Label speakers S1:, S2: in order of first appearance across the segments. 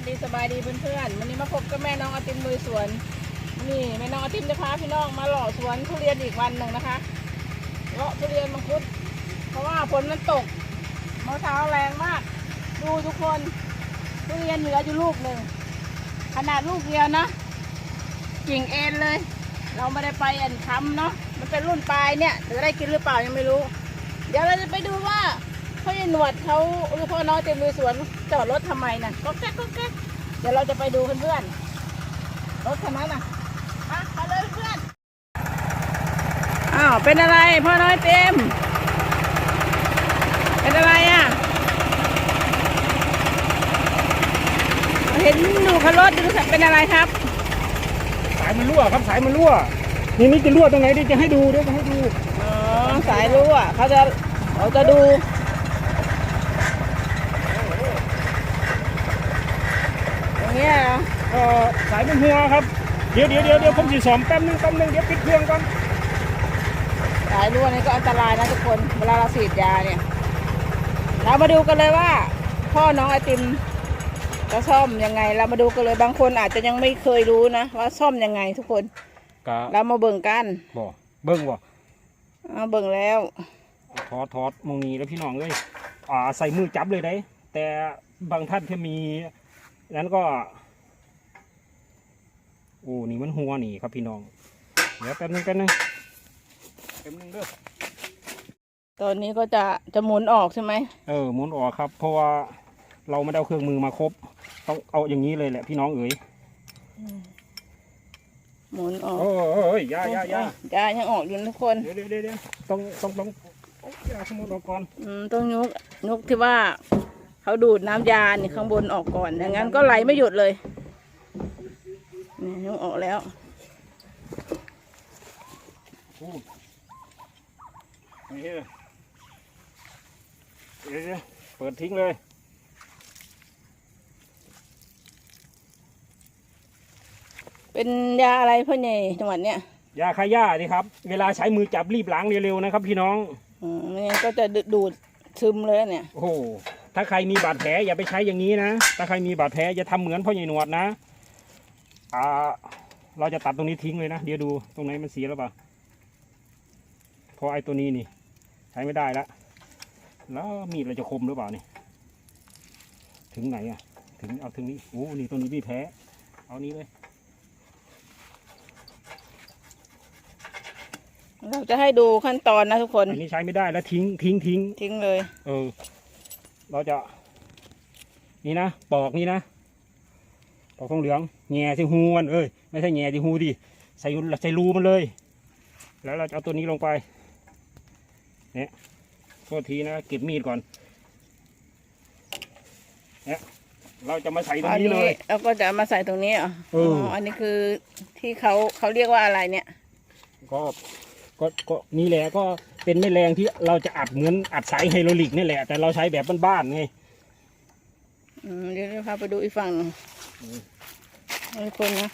S1: สดีสบายดีเพื่อนๆวันนี้มาพบกับแม่น้องอาติมลุยสวน นี่แม่น้องอาติมจะพาพี่น้องมาหล่อสวนทุเรียนอีกวันหนึ่งนะคะเลาะทุเรียนมังคุด เพราะว่าฝนมันตกเมื่อเช้าแรงมาก ดูทุกคนทุเรียนเหลืออยู่ลูกหนึ่งขนาดลูกเดียวนะกิ่งเอ็นเลย เราไม่ได้ไปอันค้ำเนาะมันเป็นรุ่นปลายเนี่ยจะได้กินหรือเปล่ายังไม่รู้ เดี๋ยวเราจะไปดูว่า พ่อใหญ่หนวดเขาหรือพ่อน้อยเต็มมือสวนจอดรถทำไมนะก็แก๊กก็แก๊กเดี๋ยวเราจะไปดูเพื่อนๆรถคันนั้นน่ะมาไปเลยเพื่อนอ้าวเป็นอะไรพ่อน้อยเต็ม เป็นอะไรอะ เห็นดูคันรถดูสักเป็นอะไรครับ
S2: สายมันรั่วครับสายมันรั่ว นี่นี่จะรั่วตรงไหนดิจะให้ดูเดี๋ยวจะให้ดู
S1: อ๋อสายรู้อะเขาจะเขาจะดู อย่างเงี้ยเหรอ
S2: เอ่อ สายมันหัวครับ เดี๋ยวเดี๋ยวเดี๋ยวเดี๋ยวผมจะสอมแป๊บนึงแป๊บนึงเดี๋ยวปิดเครื่องก่อน
S1: สายรั่วนี่ก็อันตรายนะทุกคน เวลาเราฉีดยาเนี่ย เรามาดูกันเลยว่า พ่อน้องไอติมจะซ่อมยังไง เรามาดูกันเลยบางคนอาจจะยังไม่เคยรู้นะว่าซ่อมยังไงทุกคน
S2: กะ
S1: เรามาเบิ่งกัน
S2: บ่เบิ้งบ่
S1: เอาเบิ่งแล้ว
S2: ถอดถอดมองนี้แล้วพี่น้องเลยอ่าใส่มือจับเลยได้แต่บางท่านที่มีนั้นก็ โอ้นี่มันหัวนี่ครับพี่น้อง เดี๋ยวแป๊บนึงแป๊บนึงแป๊บนึงเด้อ
S1: ตอนนี้ก็จะจะหมุนออกใช่ไหม
S2: เออหมุนออกครับ เพราะว่าเราไม่ได้เอาเครื่องมือมาครบ ต้องเอาอย่างนี้เลยแหละพี่น้องเอ๋ย
S1: หมุนออก
S2: โอ้เอ้ยอยาอยาอยา
S1: ยายังออกอยู่นะทุกคน
S2: เดี๋ยวเดี๋ยวเดี๋ยวเดี๋ยวต้องต้องต้องเอายาสมุนออกก่อน
S1: อืมต้องยุกยุกที่ว่าเขาดูดน้ำยานี่ข้างบนออกก่อนอย่างนั้นก็ไหลไม่หยุดเลยนี่ ยุกออกแล้ว
S2: อู้นี่เดี๋ยวเดี๋ยวเดี๋ยวเปิดทิ้งเลย
S1: เป็นยาอะไรพ่อใหญ่จังหวัดเนี้ย
S2: ยาคาย่านี่ครับ เวลาใช้มือจับรีบล้างเร็วๆนะครับ พี่น้อง
S1: อืมไม่งั้นก็จะดูดซึมเลยเนี่ย
S2: โอ้โหถ้าใครมีบาดแผลอย่าไปใช้อย่างนี้นะ ถ้าใครมีบาดแผลอย่าทำเหมือนพ่อใหญ่หนวดนะ อ่าเราจะตัดตรงนี้ทิ้งเลยนะ เดี๋ยวดูตรงไหนมันเสียหรือเปล่าเพราะไอ้ตัวนี้นี่ ใช้ไม่ได้ละแล้วมีดเราจะคมหรือเปล่านี่ ถึงไหนอะถึงเอาถึงนี้โอ้นี่ตัวนี้มีแผลเอานี้เลย
S1: เราจะให้ดูขั้นตอนนะทุกคน
S2: อันนี้ใช้ไม่ได้แล้วทิ้งทิ้งทิ้ง
S1: ทิ้งเลย
S2: เออ เราจะ นี่นะปอกนี่นะ ปอกทองเหลืองแง่ที่หูมันเอ้ยไม่ใช่แง่ที่หูดิใส่ใส่รูมันเลย แล้วเราจะเอาตัวนี้ลงไปเนี่ยโทษทีนะเก็บมีดก่อนเนี่ยเราจะมาใส่ตรง
S1: อัน
S2: นี้
S1: นี้
S2: เลย
S1: เราก็จะเอามาใส่ตรงนี้เหรอ
S2: เอออ๋
S1: อันนี้คือที่เขาเขาเรียกว่าอะไรเนี่ย
S2: ก็ก็ก็นี่แหละก็เป็นแม่แรงที่เราจะอัดเหมือนอัดสายไฮโดรลิกนี่แหละ แต่เราใช้แบบบ้านๆไง
S1: อืมเดี๋ยวเราพาไปดูอีกฝั่ง หนึ่ง
S2: อืม
S1: เอาทุกคนนะ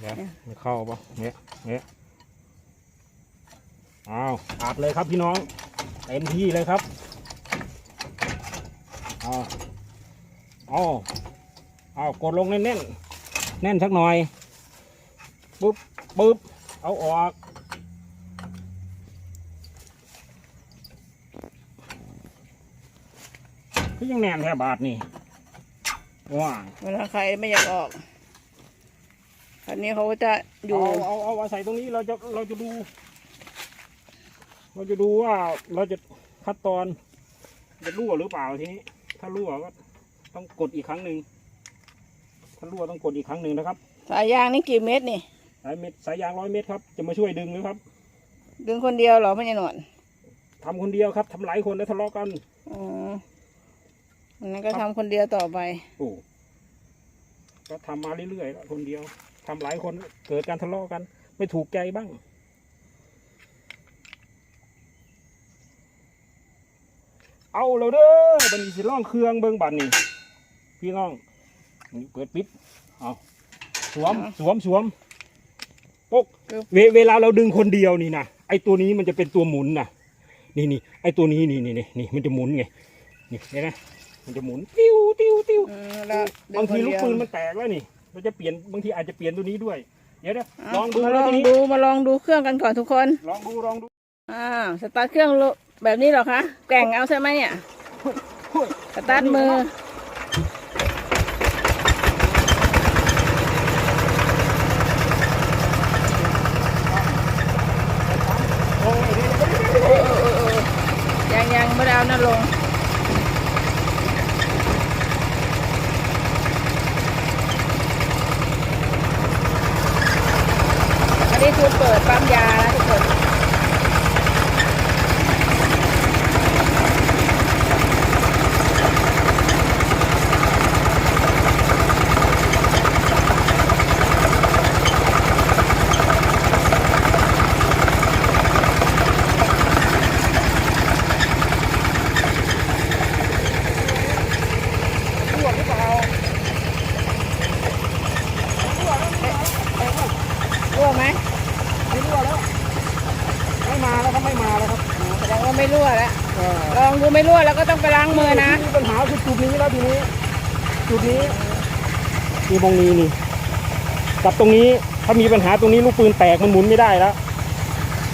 S2: เดี๋ยวไม่เข้าปะเนี่ยเนี่ยอ้าวอัดเลยครับพี่น้อง เต็มที่เลยครับเอาเอาเอากดลงแน่นแน่นๆแน่นสักหน่อยปุ๊บปุ๊บเอาออกก็ยังแน่นแค่บาทนี่ ว้าว
S1: เวลาใครไม่อยากออกอันนี้เขาก็จะอยู่
S2: เอาเอาเอาเอาใส่ตรงนี้เราจะเราจะดู เราจะดูว่าเราจะขั้นตอนจะรั่วหรือเปล่าทีนี้ถ้ารั่วก็ต้องกดอีกครั้งหนึ่งถ้ารั่วต้องกดอีกครั้งหนึ่งนะครับ
S1: สายยางนี่กี่เมตรนี่
S2: สายเม็ดสายยางร้อยเมตรครับ จะมาช่วยดึงนะครับ
S1: ดึงคนเดียวเหรอพ่อใหญ่หนวด
S2: ทำคนเดียวครับทำหลายคนแล้วทะเลาะกัน
S1: อ๋ออันนั้นก็ทำคนเดียวต่อไป
S2: โอ้ ก็ทำมาเรื่อยๆแล้วคนเดียวทำหลายคนเกิดการทะเลาะกัน ไม่ถูกใจบ้าง เอาเราเด้อบันนี้สิล่องเครื่องเบิ้งบันนี่พี่น้องนี่เปิดปิดเอาสวม
S1: อ่า
S2: สวมสวมปก
S1: ปึ๊บ
S2: เวเวลาเราดึงคนเดียวนี่นะไอตัวนี้มันจะเป็นตัวหมุนนะนี่นี่ไอตัวนี้นี่นี่นี่นี่มันจะหมุนไงนี่เห็นไหม มันจะหมุนติ้วติ้วติ้ว
S1: อืมแล้วดึ
S2: บางที
S1: ค
S2: ลูก
S1: เดียว
S2: ปืนมันแตกแล้วนี่ เราจะเปลี่ยนบางทีอาจจะเปลี่ยนตัวนี้ด้วย เดี๋ยวเดี๋ยว
S1: อะ
S2: ลองดู
S1: มาล
S2: แล้ว
S1: อง
S2: ทีนี้
S1: ดูมาลองดูเครื่องกันก่อนทุกคน
S2: ลองดูลองดู
S1: อ่าสตาร์ทเครื่องโลแบบนี้เหรอคะแกว่งเอาใช่ไหมเนี่ย
S2: หุ้ย
S1: สตาร์ทมือ
S2: โอ้ยเดี๋ยว
S1: โอ้โอ้โอ้โอ้ยังยังไม่ได้เอานั่นลง อันนี้คือเปิดปั๊มยานะทุกคน
S2: รั่วหรือเปล่า
S1: รั่วไหม
S2: ไม่รั่วแล้ว ไม่มาแล้วครับไม่มาแล้วครับ
S1: แสดงว่า ไม่รั่วแล้ว
S2: เออ
S1: ลองดูไม่รั่วแล้วก็ต้องไปล้างมือนะ
S2: ที่มีปัญหาคือจุดนี้แล้วทีนี้ จุดนี้มีบงนี้นี่กับตรงนี้ถ้ามีปัญหาตรงนี้ลูกปืนแตกมันหมุนไม่ได้แล้ว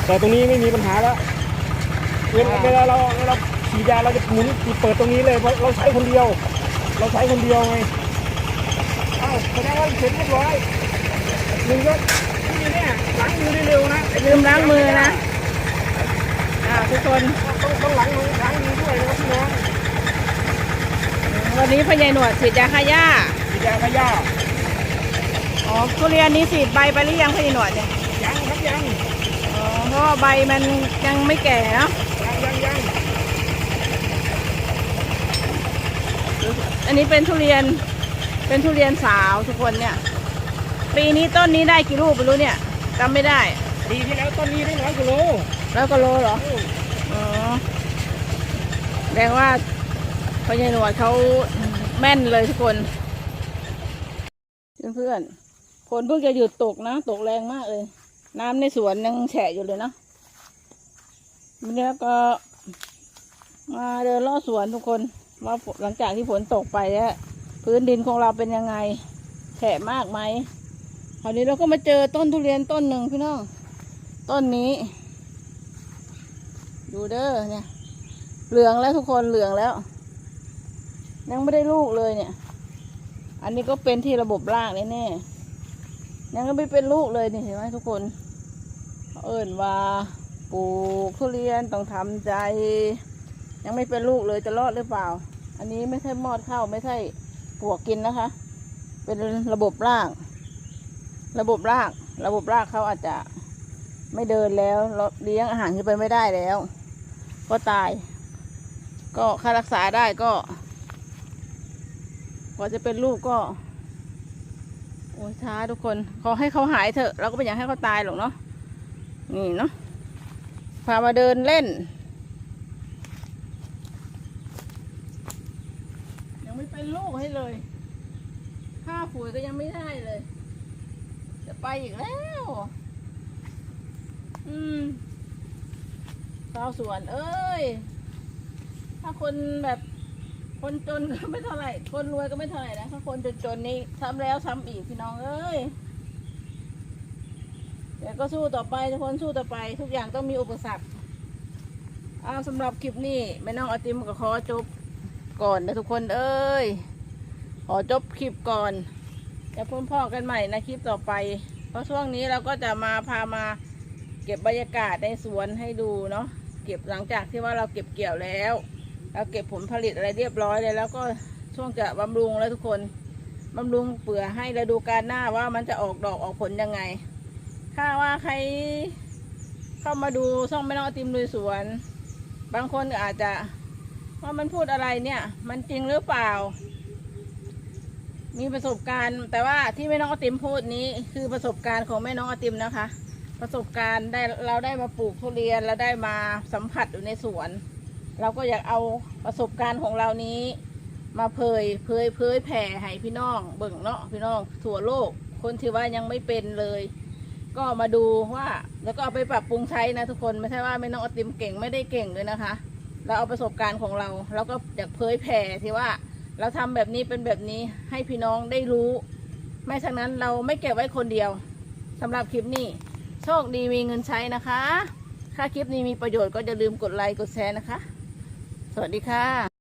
S2: แต่ตรงนี้ไม่มีปัญหาแล้วเวลา
S1: อ่า
S2: เวลาเราเวลาฉีดยาเราจะหมุนปิดเปิดตรงนี้เลยเพราะเราใช้คนเดียว เราใช้คนเดียวไงอ้าวแสดงว่าเสร็จเรียบร้อยหนึ่งก็นี่เนี่ยล้างมือได้เร็วนะ
S1: ลืมล้างมือนะอ่า ทุกคน
S2: ต้องต้องล้างมือล้างมือด้วยนะครับพี่น้อง
S1: วันนี้พอใหญายหนวดฉีดยาฆ่าหญ้า
S2: ฉีดยาขย่า
S1: อ๋อทุเรียนนี้ฉีดใบไปหรือยังพอใหญายหนวดเนี่ย
S2: ยังครับยัง
S1: อ๋อเพราะว่าใบมันยังไม่แก่เนาะ
S2: ยังยังยัง
S1: อันนี้เป็นทุเรียนเป็นทุเรียนสาวทุกคนเนี่ย ปีนี้ต้นนี้ได้กี่ลูกไม่รู้เนี่ยจำไม่ได้
S2: ปีที่แล้วต้นนี้ได้ร้อยกิโล
S1: แล้วก็โลเหรอ อ๋อแสดงว่าพอใหญายหนวดเขาแม่นเลยทุกคน เพื่อนๆฝนเพิ่งจะหยุดตกนะ ตกแรงมากเลย น้ำในสวนยังแฉะอยู่เลยเนาะวันนี้ก็มาเดินลอดสวนทุกคนว่าหลังจากที่ฝนตกไปแล้วพื้นดินของเราเป็นยังไงแฉะมากไหมคราวนี้เราก็มาเจอต้นทุเรียนต้นหนึ่งพี่น้องต้นนี้ ดูเด้อเนี่ย เหลืองแล้วทุกคนเหลืองแล้ว ยังไม่ได้ลูกเลยเนี่ย อันนี้ก็เป็นที่ระบบรากแน่ๆยังก็ไม่เป็นลูกเลยนี่เห็นไหมทุกคนเขาเอิ่นว่าปลูกทุเรียนต้องทำใจ ยังไม่เป็นลูกเลยจะรอดหรือเปล่า อันนี้ไม่ใช่มอดข้าวไม่ใช่ปวกกินนะคะ เป็นระบบราก ระบบราก ระบบรากเขาอาจจะไม่เดินแล้วเลี้ยงอาหารขึ้นไปไม่ได้แล้ว ก็ตาย ก็ค่ารักษาได้ก็ กว่าจะเป็นลูกก็ โอ้ยช้าทุกคน ขอให้เขาหายเถอะ เราก็ไม่อยากให้เขาตายหรอกเนาะนี่เนาะพามาเดินเล่น ยังไม่เป็นลูกให้เลยค่าปุ๋ยก็ยังไม่ได้เลย จะไปอีกแล้ว อืม ชาวสวน เอ้ย ถ้าคนแบบคนจนก็ไม่เท่าไหร่ คนรวยก็ไม่เท่าไหร่นะถ้าคนจนๆนี่ทำแล้วทำอีกพี่น้องเอ้ยแต่ก็สู้ต่อไปทุกคนสู้ต่อไป ทุกอย่างต้องมีอุปสรรคอ้าวสำหรับคลิปนี้แม่น้องอติมก็ขอจบก่อนนะทุกคนเอ้ย ขอจบคลิปก่อนจะพ่นพ่อกันใหม่ในคลิปต่อไป เพราะช่วงนี้เราก็จะมาพามาเก็บบรรยากาศในสวนให้ดูเนาะ เก็บหลังจากที่ว่าเราเก็บเกี่ยวแล้ว เราเก็บผลผลิตอะไรเรียบร้อยเลยแล้วก็ช่วงจะบำรุงแล้วทุกคนบำรุงเปลือให้ฤดูกาลหน้าว่ามันจะออกดอกออกผลยังไง ถ้าว่าใครเข้ามาดูช่องแม่น้องติมลุยสวน บางคนอาจจะว่ามันพูดอะไรเนี่ย มันจริงหรือเปล่า มีประสบการณ์ แต่ว่าที่แม่น้องอติมพูดนี้คือประสบการณ์ของแม่น้องอติมนะคะ ประสบการณ์ได้เราได้มาปลูกทุเรียนเราได้มาสัมผัสอยู่ในสวน เราก็อยากเอาประสบการณ์ของเรานี้ มาเผยเผยเผยแผ่ให้พี่น้องเบิ่งเนาะพี่น้องทั่วโลก คนที่ว่ายังไม่เป็นเลย ก็มาดูว่าแล้วก็เอาไปปรับปรุงใช้นะทุกคนไม่ใช่ว่าไม่น้องอติมเก่งไม่ได้เก่งเลยนะคะ เราเอาประสบการณ์ของเราเราก็อยากเผยแผ่ที่ว่าเราทำแบบนี้เป็นแบบนี้ให้พี่น้องได้รู้ ไม่ฉะนั้นเราไม่เก็บไว้คนเดียวสำหรับคลิปนี้ โชคดีมีเงินใช้นะคะ ถ้าคลิปนี้มีประโยชน์ก็อย่าลืมกดไลค์กดแชร์นะคะ สวัสดีค่ะ